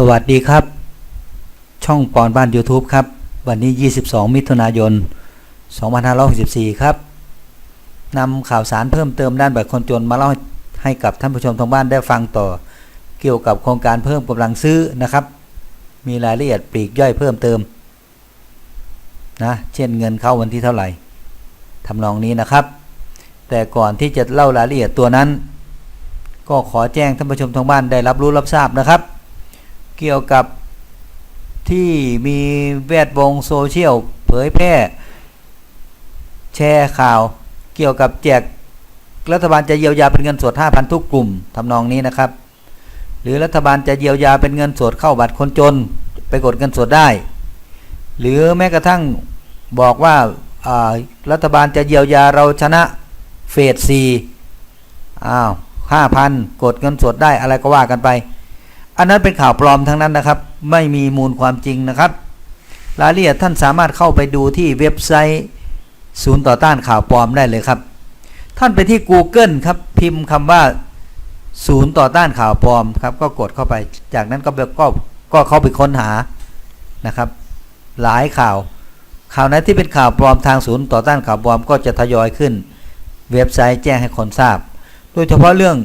สวัสดีครับ ช่องปอนบ้าน YouTube ครับ วันนี้ 22 มิถุนายน 2564 ครับนำข่าวสารเพิ่มเติมด้านบัตรคนจนมาเล่าให้กับท่านผู้ชมทางบ้านได้ฟังต่อ เกี่ยวกับโครงการเพิ่มกำลังซื้อนะครับ มีรายละเอียดปลีกย่อยเพิ่มเติมนะเช่นเงินเข้าวันที่เท่าไหร่ทำนองนี้นะครับ แต่ก่อนที่จะเล่ารายละเอียดตัวนั้น ก็ขอแจ้งท่านผู้ชมทางบ้านได้รับรู้รับทราบนะครับ เกี่ยวกับที่มีแวดวงโซเชียลเผยแพร่ แชร์ข่าวเกี่ยวกับแจกรัฐบาลจะเยียวยาเป็นเงินสด 5,000 ทุกกลุ่มทำนองนี้นะครับ หรือรัฐบาลจะเยียวยาเป็นเงินสดเข้าบัตรคนจน ไปกดเงินสดได้ หรือแม้กระทั่งบอกว่ารัฐบาลจะเยียวยาเราชนะเฟสสี่อ้าวห้าพันกดเงินสดได้อะไรก็ว่ากันไป อันนั้นเป็นข่าวปลอมทั้งนั้นนะครับ ไม่มีมูลความจริงนะครับ รายละเอียดท่านสามารถเข้าไปดูที่เว็บไซต์ศูนย์ต่อต้านข่าวปลอมได้เลยครับ ท่านไปที่ Google ครับพิมพ์คำว่าศูนย์ต่อต้านข่าวปลอมครับ ก็กดเข้าไป จากนั้นก็แบบก็ก็เข้าไปค้นหานะครับ หลายข่าวข่าวไหนที่เป็นข่าวปลอมทางศูนย์ต่อต้านข่าวปลอมก็จะทยอยขึ้น เว็บไซต์แจ้งให้คนทราบ โดยเฉพาะเรื่อง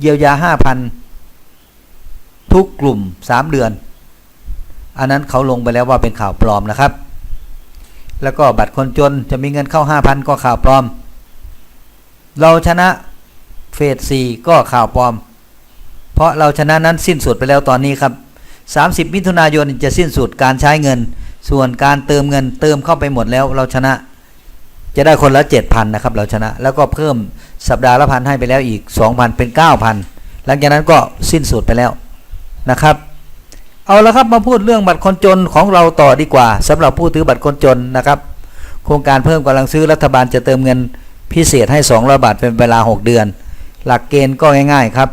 เยียวยา 5,000 ทุกกลุ่ม 3 เดือน อันนั้นเขาลงไปแล้วว่าเป็นข่าวปลอมนะครับ แล้วก็บัตรคนจนจะมีเงินเข้า 5,000 ก็ข่าวปลอม เราชนะเฟส4ก็ข่าวปลอม เพราะเราชนะนั้นสิ้นสุดไปแล้วตอนนี้ครับ 30 มิถุนายนจะสิ้นสุดการใช้เงิน ส่วนการเติมเงินเติมเข้าไปหมดแล้วเราชนะจะได้คนละ 7,000 นะครับ เราชนะแล้วก็เพิ่มสัปดาห์ละพันให้ไปแล้วอีก 2,000 เป็น 9,000 หลังจากนั้นก็สิ้นสุดไปแล้ว นะครับ เอาละครับมาพูดเรื่องบัตรคนจนของเราต่อดีกว่าสำหรับผู้ถือบัตรคนจนนะครับ โครงการเพิ่มกำลังซื้อรัฐบาลจะเติมเงินพิเศษให้ 200 บาทเป็นเวลา 6 เดือน หลักเกณฑ์ก็ง่าย ๆ ครับ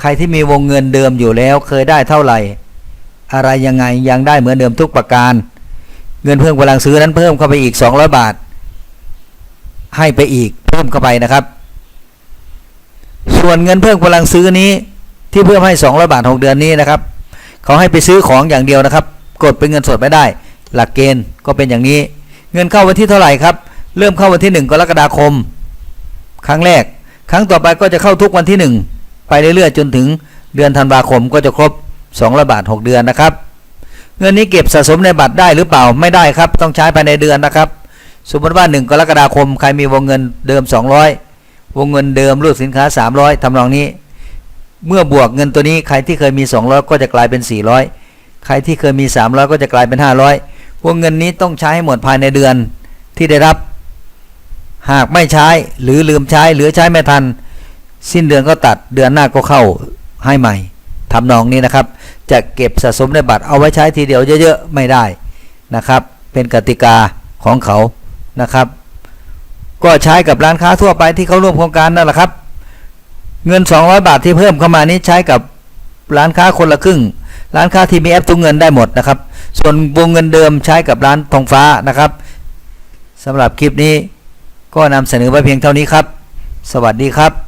ใครที่มีวงเงินเดิมอยู่แล้วเคยได้เท่าไหร่ อะไรยังไงยังได้เหมือนเดิมทุกประการ เงินเพิ่มกำลังซื้อนั้นเพิ่มเข้าไปอีก 200 บาท ให้ไปอีกเพิ่มเข้าไปนะครับ ส่วนเงินเพิ่มกำลังซื้อนี้ ที่เพิ่มให้200บาท6เดือนนี้นะครับเขาให้ไปซื้อของอย่างเดียวนะครับ กดเป็นเงินสดไม่ได้ หลักเกณฑ์ก็เป็นอย่างนี้ เงินเข้าวันที่เท่าไหร่ครับ เริ่มเข้าวันที่ 1 กรกฎาคม ครั้งแรก ครั้งต่อไปก็จะเข้าทุกวันที่ 1 ไปเรื่อยๆจนถึงเดือนธันวาคมก็จะครบ200บาท6เดือนนะครับ เงินนี้เก็บสะสมในบัตรได้หรือเปล่าไม่ได้ครับ ต้องใช้ภายในเดือนนะครับ สมมติว่า 1 กรกฎาคมใครมีวงเงินเดิม 200 วงเงินเดิมรูดสินค้า 300ทำนองนี้ เมื่อบวกเงินตัวนี้ใครที่เคยมี 200 ก็จะกลายเป็น 400 ใครที่เคยมี 300 ก็จะกลายเป็น 500วงเงินนี้ต้องใช้ให้หมดภายในเดือนที่ได้รับ หากไม่ใช้หรือลืมใช้หรือใช้ไม่ทัน สิ้นเดือนก็ตัดเดือนหน้าก็เข้าให้ใหม่ทำนองนี้นะครับ จะเก็บสะสมในบัตรเอาไว้ใช้ทีเดียวเยอะๆไม่ได้นะครับ เป็นกติกาของเขานะครับ ก็ใช้กับร้านค้าทั่วไปที่เขาร่วมโครงการนั่นแหละครับ เงิน 200 บาทที่เพิ่มเข้ามานี้ใช้กับร้านค้าคนละครึ่ง ร้านค้าที่มีแอปตุ้งเงินได้หมดนะครับ ส่วนวงเงินเดิมใช้กับร้านทองฟ้านะครับสำหรับคลิปนี้ก็นำเสนอไว้เพียงเท่านี้ครับ สวัสดีครับ